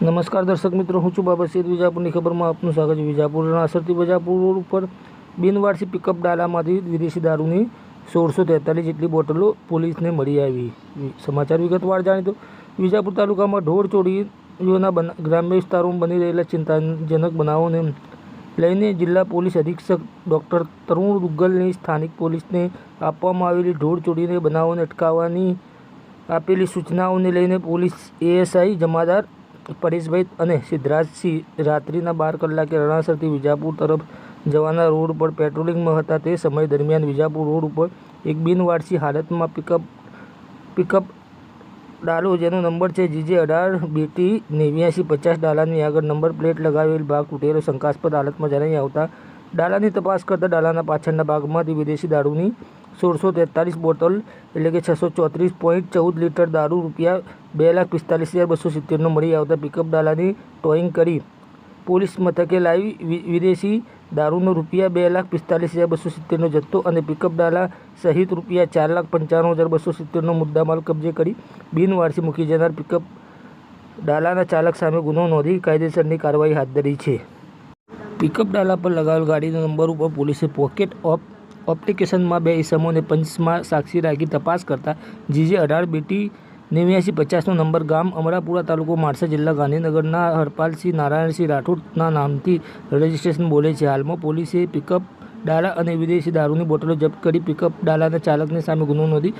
નમસ્કાર દર્શક મિત્રો, હું છું બાબા સૈદ વિજાપુરની ખબરમાં આપનું સ્વાગત છે. વિજાપુરના અસરથી વિજાપુર ઉપર બિનવારસી પિકઅપ ડાલામાંથી વિદેશી દારૂની સોળસો તેતાલીસ જેટલી બોટલો પોલીસને મળી આવી. સમાચાર વિગતવાર જાણી તો, વિજાપુર તાલુકામાં ઢોર ચોરીઓના ગ્રામ્ય વિસ્તારોમાં બની રહેલા ચિંતાજનક બનાવોને લઈને જિલ્લા પોલીસ અધિક્ષક ડૉક્ટર તરુણ દુગ્ગલની સ્થાનિક પોલીસને આપવામાં આવેલી ઢોર ચોરીને બનાવોને અટકાવવાની આપેલી સૂચનાઓને લઈને પોલીસ એએસઆઈ જમાદાર પરેશભાઈ અને સિદ્ધરાજસિંહ રાત્રિના બાર કલાકે રણાસરથી વિજાપુર તરફ જવાના રોડ પર પેટ્રોલિંગમાં હતા. તે સમય દરમિયાન વિજાપુર રોડ ઉપર એક બિનવારસી હાલતમાં પિકઅપ પિકઅપ ડાલો જેનો નંબર છે જીજે અઢાર, બીટી નેવ્યાસી, પચાસ ડાલાની આગળ નંબર પ્લેટ લગાવેલ ભાગ તૂટેલો શંકાસ્પદ હાલતમાં જણાઈ આવતા ડાલાની તપાસ કરતા ડાલાના પાછળના ભાગમાંથી વિદેશી દારૂની સોળસો તેતાલીસ બોટલ એટલે કે છસો ચોત્રીસ પોઈન્ટ ચૌદ લીટર દારૂ રૂપિયા બે લાખ પિસ્તાલીસ હજાર બસો સિત્તેરનો મળી આવતા પિકઅપ ડાલાની ટોઈંગ કરી. પોલીસ મથકે લાવી વિદેશી દારૂનો રૂપિયા બે લાખ પિસ્તાલીસ હજાર બસો સિત્તેરનો જથ્થો અને પિકઅપ ડાલા સહિત રૂપિયા ચાર લાખ પંચાણું હજાર બસો સિત્તેરનો મુદ્દામાલ કબજે કરી બિનવારસી મૂકી જનાર પિકઅપ ડાલાના ચાલક સામે ગુનો નોંધી કાયદેસરની કાર્યવાહી હાથ ધરી છે. પિકઅપ ડાલા પર લગાવેલ ગાડીના નંબર ઉપર પોલીસે પોકેટ ઓફ એપ્લિકેશનમાં બે ઇસમોને પંચમાં સાક્ષી રાખી તપાસ કરતા જીજે અઢાર બેટી નેવ્યાસી પચાસનો નંબર ગામ અમરાપુરા તાલુકો માણસા જિલ્લા ગાંધીનગરના હરપાલસિંહ નારાયણસિંહ રાઠોડના નામથી રજિસ્ટ્રેશન બોલે છે. હાલમાં પોલીસે પિકઅપ, ડાલા અને વિદેશી દારૂની બોટલો જપ્ત કરી પિકઅપ, ડાલાના ચાલકની સામે ગુનો નોંધી